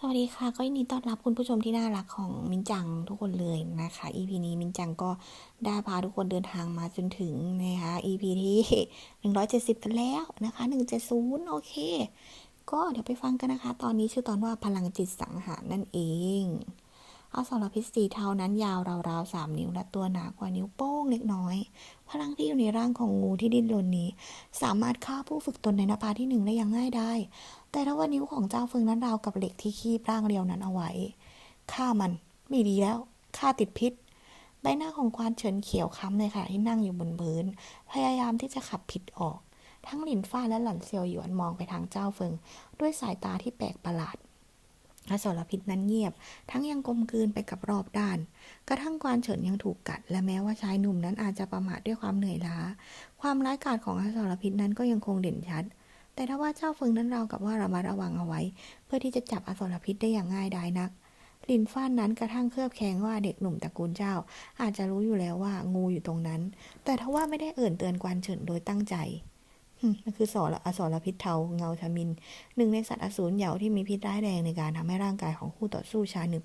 สวัสดีค่ะ ก็ยินดีต้อนรับคุณผู้ชมที่น่ารักของมินจังทุกคนเลยนะคะ EP นี้มินจังก็ได้พาทุกคนเดินทางมาจนถึงนะคะ EP ที่ 170 กันแล้วนะคะ 170 โอเค ก็เดี๋ยวไปฟังกันนะคะ ตอนนี้ชื่อตอนว่าพลังจิตสังหารนั่นเอง เอาสารพิษสีเทานั้นยาวราวๆสามนิ้วและตัวหนากว่านิ้วโป้งเล็กน้อย พลังที่อยู่ในร่างของงูที่ดิ้นรนนี้ สามารถฆ่าผู้ฝึกตนในนภาที่หนึ่งได้อย่างง่ายได้ แต่ถ้าว่านิ้วของเจ้าเฟิงนั้นราวกับเหล็กที่คีบร่างเรียวนั้นเอาไว้ฆ่ามันไม่ดีแล้วฆ่าติดพิษ ใบหน้าของควานเฉินเขียวค้ำเลยค่ะที่นั่งอยู่บนพื้น พยายามที่จะขับผิดออก ทั้งหลินฟ้าและหลันเซียวหยวนมองไปทางเจ้าเฟิง ด้วยสายตาที่แปลกประหลาดอสรพิษนั้นเงียบ ทั้งยังกลมกลืนไปกับรอบด้าน กระทั่งกวานเฉินยังถูกกัด และแม้ว่าชายหนุ่มนั้นอาจจะประมาทด้วยความเหนื่อยล้า ความร้ายกาจของอสรพิษนั้นก็ยังคงเด่นชัด แต่ถ้าว่าเจ้าเฟิงนั้นเรากับว่าระมัดระวังเอาไว้ เพื่อที่จะจับอสรพิษได้อย่างง่ายดายนัก ลินฟ้านนั้นกระทั่งเคลือบแคลงว่าเด็กหนุ่มตระกูลเจ้า อาจจะรู้อยู่แล้วว่างูอยู่ตรงนั้น แต่ถ้าว่าไม่ได้เอ่นเตือนกวนเฉินโดยตั้งใจนั่นคือสรอสรพิษเทาเงาทมิน หนึ่งในสัตว์อสูรเหยาที่มีพิษร้ายแรงในการทำให้ร่างกายของคู่ต่อสู้ชาหนึบ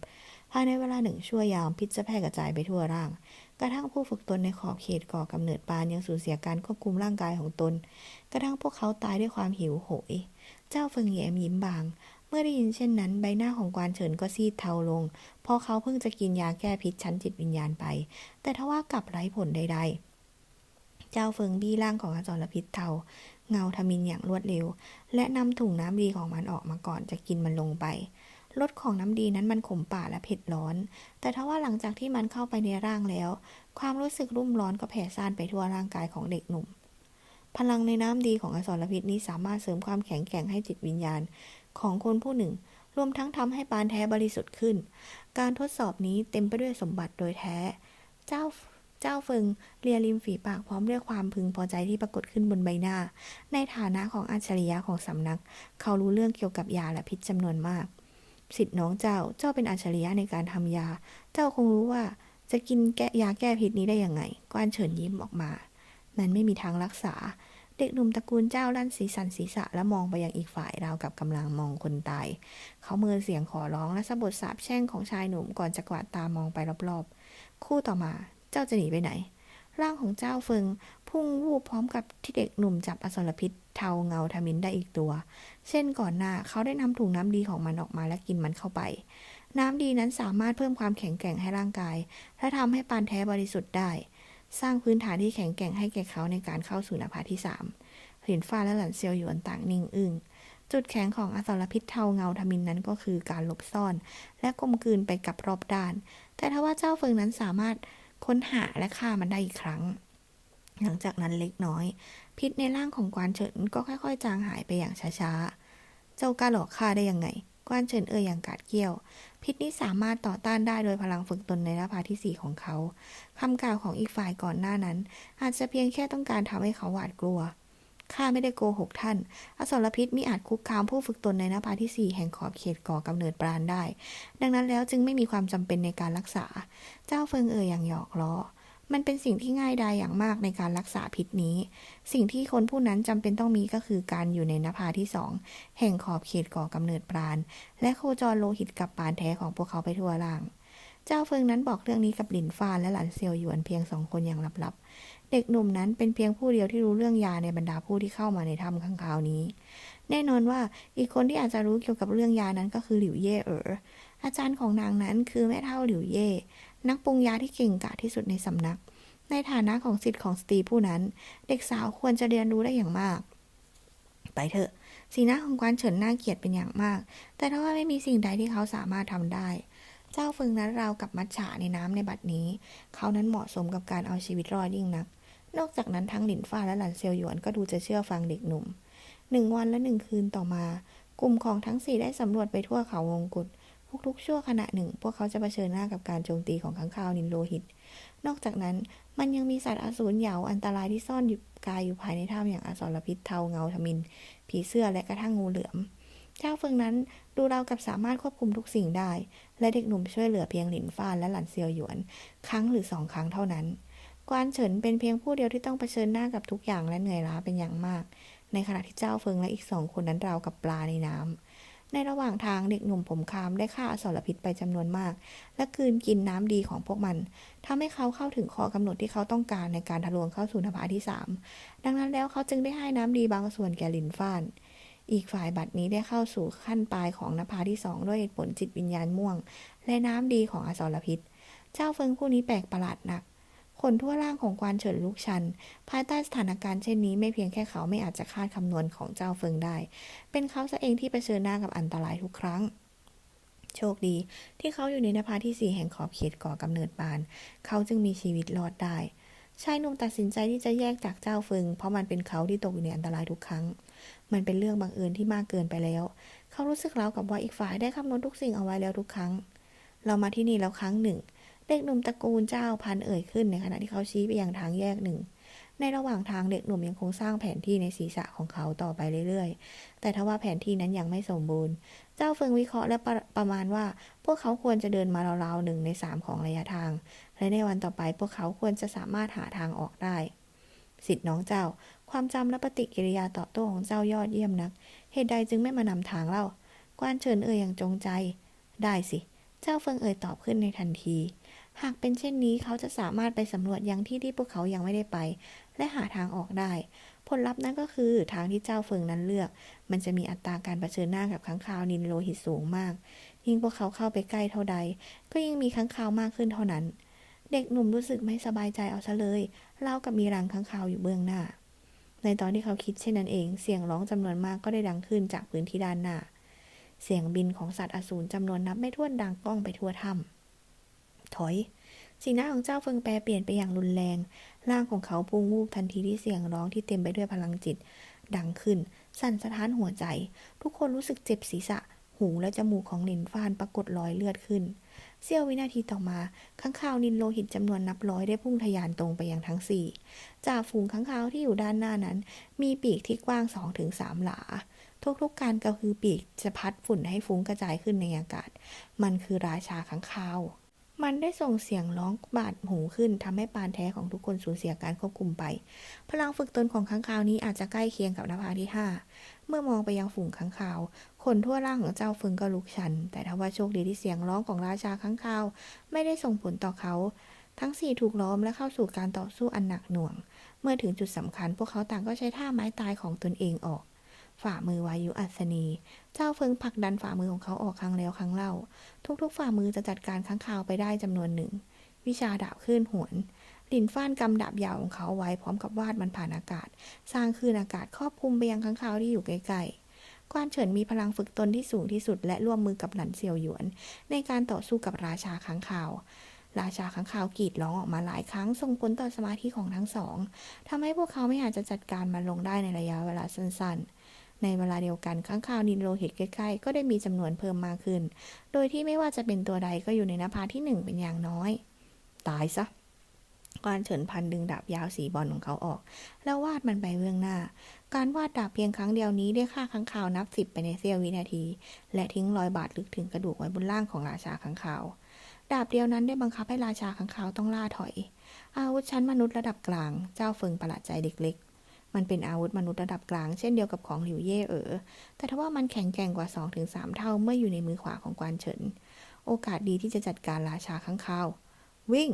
ภายในเวลาหนึ่งชั่วยามพิษจะแพร่กระจายไปทั่วร่าง กระทั่งผู้ฝึกตนในขอบเขตก่อกำเนิดปานยังสูญเสียการควบคุมร่างกายของตน กระทั่งพวกเขาตายด้วยความหิวโหย เจ้าเฟิงแย้มยิ้มบาง เมื่อได้ยินเช่นนั้น ใบหน้าของกวานเฉินก็ซีดเทาลง เพราะเขาเพิ่งจะกินยาแก้พิษชั้นจิตวิญญาณไป แต่ทว่ากลับไร้ผลใดๆเจ้าเฟิงบี้ร่างของอสรพิษเทา เงาทมินอย่างรวดเร็ว และนำถุงน้ำดีของมันออกมาก่อนจะกินมันลงไป รสของน้ำดีนั้นมันขมป่าและเผ็ดร้อน แต่ถ้าว่าหลังจากที่มันเข้าไปในร่างแล้ว ความรู้สึกรุ่มร้อนก็แผ่ซ่านไปทั่วร่างกายของเด็กหนุ่ม พลังในน้ำดีของอสรพิษนี้สามารถเสริมความแข็งแกร่งให้จิตวิญญาณ ของคนผู้หนึ่ง รวมทั้งทำให้ปานแท้บริสุทธิ์ขึ้น การทดสอบนี้เต็มไปด้วยสมบัติโดยแท้ เจ้าเจ้าเฟิงเลียริมฝีปากพร้อมด้วยความพึงพอใจที่ปรากฏขึ้นบนใบหน้า ในฐานะของอัจฉริยะของสำนัก เขารู้เรื่องเกี่ยวกับยาและพิษจำนวนมาก สิทธิ์น้องเจ้า เจ้าเป็นอัจฉริยะในการทำยา เจ้าคงรู้ว่าจะกินแก้ยาแก้พิษนี้ได้ยังไง กวานเฉินยิ้มออกมา มันไม่มีทางรักษา เด็กหนุ่มตระกูลเจ้าลั่นศีรสันศีรษะและมองไปยังอีกฝ่ายราวกับกำลังมองคนตาย เขาเมินเสียงขอร้องและสะบดสาบแช่งของชายหนุ่มก่อนจะกวาดตามองไปรอบๆ คู่ต่อมา เจ้าจะหนีไปไหน ร่างของเจ้าเฟิงพุ่งวูบพร้อมกับที่เด็กหนุ่มจับอสรพิษ เทาเงาทมินได้อีกตัว เช่นก่อนหน้าเขาได้นำถุงน้ำดีของมันออกมาและกินมันเข้าไป น้ำดีนั้นสามารถเพิ่มความแข็งแกร่งให้ร่างกาย และทำให้ปานแท้บริสุทธิ์ได้ สร้างพื้นฐานที่แข็งแกร่งให้แก่เขาในการเข้าสู่นภาที่สามหลินฟ้าและหลันเซียวหยวนต่างนิ่งอึง้งจุดแข็งของอสรพิษเทาเงาทมินนั้นก็คือการหลบซ่อน และกลมกลืนไปกับรอบด้าน แต่ถ้าว่าเจ้าเฟิงนั้นสามารถค้นหาและฆ่ามันได้อีกครั้ง หลังจากนั้นเล็กน้อย พิษในร่างของกวานเฉินก็ค่อยๆ จางหายไปอย่างช้าๆ เจ้ากล้าหลอกข้าได้ยังไง กวานเฉินเอ่ยอย่างกาดเกี้ยว พิษนี้สามารถต่อต้านได้โดยพลังฝึกตนในนภาที่สี่ของเขาคำกล่าวของอีกฝ่ายก่อนหน้านั้น อาจจะเพียงแค่ต้องการทำให้เขาหวาดกลัวข้าไม่ได้โกหกท่าน อสรพิษมิอาจคุกคามผู้ฝึกตนในนภาที่สี่แห่งขอบเขตก่อกำเนิดปราณได้ ดังนั้นแล้วจึงไม่มีความจำเป็นในการรักษา เจ้าเฟิงเอ่ยอย่างหยอกล้อ มันเป็นสิ่งที่ง่ายดายอย่างมากในการรักษาพิษนี้ สิ่งที่คนผู้นั้นจำเป็นต้องมีก็คือการอยู่ในนภาที่สองแห่งขอบเขตก่อกำเนิดปราณ และโคจรโลหิตกับปานแท้ของพวกเขาไปทั่วล่าง เจ้าเฟิงนั้นบอกเรื่องนี้กับหลินฟ้าและหลันเซียวหยวนเพียงสองคนอย่างลับๆ เด็กหนุ่มนั้นเป็นเพียงผู้เดียวที่รู้เรื่องยาในบรรดาผู้ที่เข้ามาในถ้ำข้างคราวนี้ แน่นอนว่าอีกคนที่อาจจะรู้เกี่ยวกับเรื่องยานั้นก็คือหลิวเย่เอ๋ออาจารย์ของนางนั้นคือแม่เท่าหลิวเย่ นักปรุงยาที่เก่งกาจที่สุดในสำนัก ในฐานะของสิทธิ์ของสตรีผู้นั้น เด็กสาวควรจะเรียนรู้ได้อย่างมาก ไปเถอะ สีหน้าของกวานเฉินน่าเกลียดเป็นอย่างมาก แต่ถ้าว่าไม่มีสิ่งใดที่เขาสามารถทำได้ เจ้าเฟิงนั้นราวกับมัจฉาในน้ำในบัดนี้ เขานั้นเหมาะสมกับการเอาชีวิตรอดยิ่งนัก นอกจากนั้นทั้งหลินฟ้าและหลันเซียวหยวนก็ดูจะเชื่อฟังเด็กหนุ่มหนึ่งวันและหนึ่งคืนต่อมา กลุ่มของทั้งสี่ได้สำรวจไปทั่วเขาวงกุฏ ทุกๆ ชั่วขณะหนึ่ง พวกเขาจะเผชิญหน้ากับการโจมตีของข้างคาวนินโลหิต นอกจากนั้นมันยังมีสัตว์อสูรเหยาอันตรายที่ซ่อนอยู่กายอยู่ภายในถ้ำอย่างอสรพิษเทาเงาทมิน ผีเสื้อและกระทั่งงูเหลือม เจ้าเฟิงนั้นดูราวกับสามารถควบคุมทุกสิ่งได้ และเด็กหนุ่มช่วยเหลือเพียงหลินฟานและหลันเซียวหยวน ครั้งหรือสองครั้งเท่านั้น กวานเฉินเป็นเพียงผู้เดียวที่ต้องเผชิญหน้ากับทุกอย่างและเหนื่อยล้าเป็นอย่างมาก ในขณะที่เจ้าเฟิงและอีกสองคนนั้นราวกับปลาในน้ำ ในระหว่างทางเด็กหนุ่มผมคามได้ฆ่าอสรพิษไปจำนวนมาก และกลืนกินน้ำดีของพวกมันทำให้เขาเข้าถึงข้อกำหนดที่เขาต้องการในการทะลวงเข้าสู่นภาที่ 3 ดังนั้นแล้วเขาจึงได้ให้น้ำดีบางส่วนแก่ลินฟ้าน อีกฝ่ายบัดนี้ได้เข้าสู่ขั้นปลายของนภาที่สองด้วยเหตุผลจิตวิญญาณม่วง และน้ำดีของอสรพิษ เจ้าเฟิงผู้นี้แปลกประหลาดนัก คนทั่วร่างของกวานเฉินลุกชัน ภายใต้สถานการณ์เช่นนี้ไม่เพียงแค่เขาไม่อาจจะคาดคำนวณของเจ้าเฟิงได้ เป็นเขาซะเองที่เผชิญหน้ากับอันตรายทุกครั้ง โชคดี ที่เขาอยู่ในนภาที่สี่แห่งขอบเขตก่อกำเนิดบาน เขาจึงมีชีวิตรอดได้ชายหนุ่มตัดสินใจที่จะแยกจากเจ้าเฟิง เพราะมันเป็นเขาที่ตกอยู่ในอันตรายทุกครั้ง มันเป็นเรื่องบังเอิญที่มากเกินไปแล้ว เขารู้สึกแล้วกับว่าอีกฝ่ายได้คำนวณทุกสิ่งเอาไว้แล้วทุกครั้ง เรามาที่นี่แล้วครั้งหนึ่ง เด็กหนุ่มตระกูลเจ้าพันเอ่ยขึ้นในขณะที่เขาชี้ไปยังทางแยกหนึ่ง ในระหว่างทางเด็กหนุ่มยังคงสร้างแผนที่ในศีรษะของเขาต่อไปเรื่อยๆ แต่ทว่าแผนที่นั้นยังไม่สมบูรณ์ เจ้าเฟิงวิเคราะห์และประประมาณว่า พวกเขาควรจะเดินมาราวๆหนึ่งในสามของระยะทาง และในวันต่อไปพวกเขาควรจะสามารถหาทางออกได้ สิทธิ์น้องเจ้า ความจำและปฏิกิริยาตอบโต้ของเจ้ายอดเยี่ยมนัก เหตุใดจึงไม่มานำทางเล่ากวานเฉินเอ่ยอย่างจงใจ ได้สิ เจ้าเฟิงเอ่ยตอบขึ้นในทันที หากเป็นเช่นนี้เขาจะสามารถไปสำรวจยังที่ที่พวกเขายังไม่ได้ไป และหาทางออกได้ ผลลัพธ์นั้นก็คือทางที่เจ้าเฟิงนั้นเลือก มันจะมีอัตราการเผชิญหน้ากับค้างคาวนินโลหิตสูงมาก ยิ่งพวกเขาเข้าไปใกล้เท่าใด ก็ยิ่งมีค้างคาวมากขึ้นเท่านั้น เด็กหนุ่มรู้สึกไม่สบายใจเอาซะเลยเล่ากับมีรังค้างคาวอยู่เบื้องหน้า ในตอนที่เขาคิดเช่นนั้นเอง เสียงร้องจำนวนมากก็ได้ดังขึ้นจากพื้นที่ด้านหน้า เสียงบินของสัตว์อสูรจำนวนนับไม่ถ้วนดังก้องไปทั่วถ้ำ ถอย สีหน้าของเจ้าเฟิงแปรเปลี่ยนไปอย่างรุนแรง ร่างของเขาพุ่งวูบทันทีที่เสียงร้องที่เต็มไปด้วยพลังจิต ดังขึ้น สั่นสะท้านหัวใจ ทุกคนรู้สึกเจ็บศีรษะ หูและจมูกของหลินฟานปรากฏรอยเลือดขึ้น เสี้ยววินาทีต่อมาข้างคาวนินโลหิตจำนวนนับร้อยได้พุ่งทะยานตรงไปยังทั้งสี่จ่าฝูงข้างคาวที่อยู่ด้านหน้านั้น มีปีกที่กว้าง2-3ถึงสามหลาทุกๆการกระพือปีกจะพัดฝุ่นให้ฟุ้งกระจายขึ้นในอากาศ มันคือราชาข้างคาว มันได้ส่งเสียงร้องบาดหูขึ้นทำให้ปานแท้ของทุกคนสูญเสียการควบคุมไป พลังฝึกตนของข้างคาวนี้อาจจะใกล้เคียงกับนภาที่ห้าเมื่อมองไปยังฝูงข้างคาวคนทั่วร่างของเจ้าฟึงก็ลุกชัน แต่ทว่าโชคดีที่เสียงร้องของราชาข้างคาว ไม่ได้ส่งผลต่อเขา ทั้งสี่ถูกล้อมและเข้าสู่การต่อสู้อันหนักหน่วง เมื่อถึงจุดสำคัญ พวกเขาต่างก็ใช้ท่าไม้ตายของตนเองออก ฝ่ามือวายุอัศนี เจ้าเฟิงผลักดันฝ่ามือของเขาออกครั้งแล้วครั้งเล่า ทุกๆฝ่ามือจะจัดการข้างคาวไปได้จำนวนหนึ่ง วิชาดาบคลื่นหวนลินฟ้านกำดาบยาวของเขาไว้พร้อมกับวาดมันผ่านอากาศ สร้างคลื่นอากาศครอบคลุมไปยังข้างคาวที่อยู่ใกล้ๆกวานเฉินมีพลังฝึกตนที่สูงที่สุด และร่วมมือกับหลันเซียวหยวน ในการต่อสู้กับราชาค้างคาวราชาค้างคาวกรีดร้องออกมาหลายครั้งส่งผลต่อสมาธิของทั้งสองทำให้พวกเขาไม่อาจจะจัดการมันลงได้ในระยะเวลาสั้นๆ ในเวลาเดียวกันข้างคาวนินโลหิตใกล้ๆ ก็ได้มีจำนวนเพิ่มมากขึ้น โดยที่ไม่ว่าจะเป็นตัวใดก็อยู่ในนภาที่หนึ่งเป็นอย่างน้อย ตายซะกานเฉินพันดึงดาบยาวสีบอลของเขาออก แล้ววาดมันไปเบื้องหน้า การวาดดาบเพียงครั้งเดียวนี้ได้ฆ่าค้างคาวนับสิบไปในเสี้ยววินาที และทิ้งรอยบาดลึกถึงกระดูกไว้บนล่างของราชาค้างคาว ดาบเดียวนั้นได้บังคับให้ราชาค้างคาวต้องล่าถอย อาวุธชั้นมนุษย์ระดับกลาง เจ้าเฟิงประหลาดใจเด็กเล็ก มันเป็นอาวุธมนุษย์ระดับกลางเช่นเดียวกับของหลิวเย่เอ๋อ แต่ทว่ามันแข็งแกร่งกว่า 2-3 เท่าเมื่ออยู่ในมือขวาของกวานเฉิน โอกาสดีที่จะจัดการราชาค้างคาว วิ่ง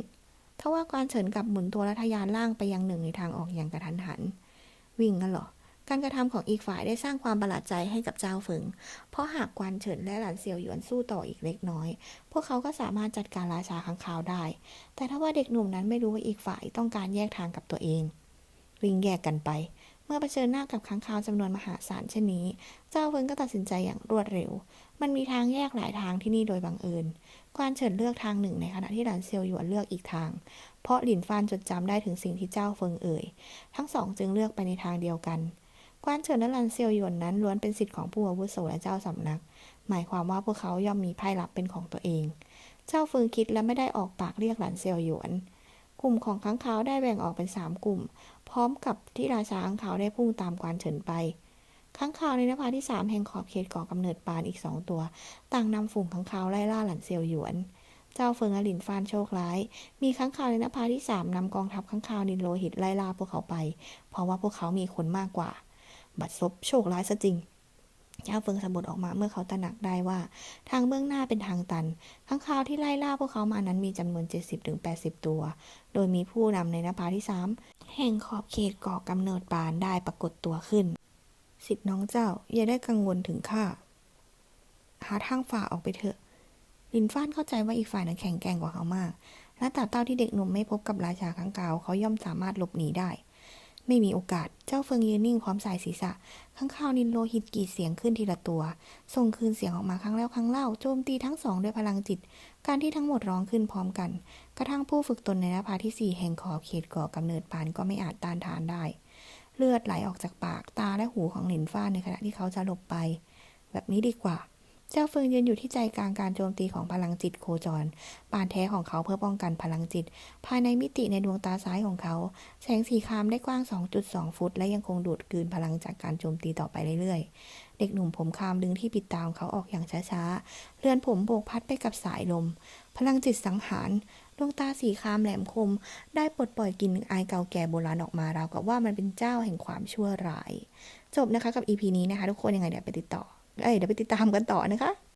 ทว่ากวานเฉินกลับหมุนตัวและทะยานล่างไปยังหนึ่งในทางออกอย่างกระทันหัน วิ่งงั้นเหรอ การกระทำของอีกฝ่ายได้สร้างความประหลาดใจให้กับเจ้าเฟิงเพราะหากกวานเฉินและหลานเซียวหยวนสู้ต่ออีกเล็กน้อย พวกเขาก็สามารถจัดการราชาค้างคาวได้ แต่ถ้าว่าเด็กหนุ่มนั้นไม่รู้ว่าอีกฝ่ายต้องการแยกทางกับตัวเอง วิ่งแยกกันไป เมื่อเผชิญหน้ากับค้างคาวจำนวนมหาศาลเช่นนี้ เจ้าเฟิงก็ตัดสินใจอย่างรวดเร็ว มันมีทางแยกหลายทางที่นี่โดยบังเอิญกวานเฉินเลือกทางหนึ่งในขณะที่หลานเซียวหยวนเลือกอีกทาง เพราะหลินฟานจดจำได้ถึงสิ่งที่เจ้าเฟิงเอ่ย ทั้งสองจึงเลือกไปในทางเดียวกัน กวานเฉินและหลานเซียวหยวนนั้นล้วนเป็นสิทธิ์ของผู้อาวุโสและเจ้าสำนัก หมายความว่าพวกเขาย่อมมีไพ่ลับเป็นของตัวเอง เจ้าเฟิงคิดและไม่ได้ออกปากเรียกหลานเซียวหยวน กลุ่มของค้างคาวได้แบ่งออกเป็นสามกลุ่ม พร้อมกับที่ราชาค้างคาวได้พุ่งตามกวานเฉินไปค้างคาวในนภาที่สามแห่งขอบเขตก่อกำเนิดปานอีกสองตัว ต่างนำฝูงค้างคาวไล่ล่าหลันเซียวหยวน เจ้าเฟิงและหลินฟานโชคร้าย มีค้างคาวในนภาที่สามนำกองทัพค้างคาวนินโลหิตไล่ล่าพวกเขาไป เพราะว่าพวกเขามีคนมากกว่า บัดซบโชคร้ายซะจริง เจ้าเฟิงสะบัดออกมาเมื่อเขาตระหนักได้ว่า ทางเบื้องหน้าเป็นทางตัน ข้างคาวที่ไล่ล่าพวกเขามานั้นมีจำนวน 70-80 ตัว โดยมีผู้นำในนภาที่ 3 แห่งขอบเขตก่อกำเนิดปานได้ปรากฏตัวขึ้น สิทธิ์น้องเจ้าอย่าได้กังวลถึงข้า หาทางฝ่าออกไปเถอะ ลินฟ้านเข้าใจว่าอีกฝ่ายนั้นแข็งแกร่งกว่าเขามาก และตราบเต้าที่เด็กหนุ่มไม่พบกับราชาข้างกาวเขาย่อมสามารถหลบหนีได้ ไม่มีโอกาส เจ้าเฟิงยืนนิ่งพร้อมสายศีรษะ ข้างคาวนินโลหิตกีดเสียงขึ้นทีละตัว ส่งคืนเสียงออกมาครั้งแล้วครั้งเล่า โจมตีทั้งสองด้วยพลังจิต การที่ทั้งหมดร้องขึ้นพร้อมกัน กระทั่งผู้ฝึกตนในนภาที่สี่แห่งขอบเขตก่อกำเนิดปานก็ไม่อาจต้านทานได้ เลือดไหลออกจากปาก ตาและหูของหลินฟ้าในขณะที่เขาจะหลบไป แบบนี้ดีกว่า เจ้าเฟิงยืนอยู่ที่ใจกลางการโจมตีของพลังจิตโคจร ปานแท้ของเขาเพื่อป้องกันพลังจิต ภายในมิติในดวงตาซ้ายของเขา แสงสีครามได้กว้าง 2.2 ฟุต และยังคงดูดกลืนพลังจากการโจมตีต่อไปเรื่อยๆ เด็กหนุ่มผมครามดึงที่ปิดตาของเขาออกอย่างช้าๆ เรือนผมโบกพัดไปกับสายลม พลังจิตสังหารดวงตาสีครามแหลมคม ได้ปลดปล่อยกลิ่นอายเก่าแก่โบราณออกมาราวกับว่ามันเป็นเจ้าแห่งความชั่วร้าย จบนะคะกับ EP นี้นะคะ ทุกคนยังไงเดี๋ยวไปติดต่อ เดี๋ยวไปติดตามกันต่อนะคะ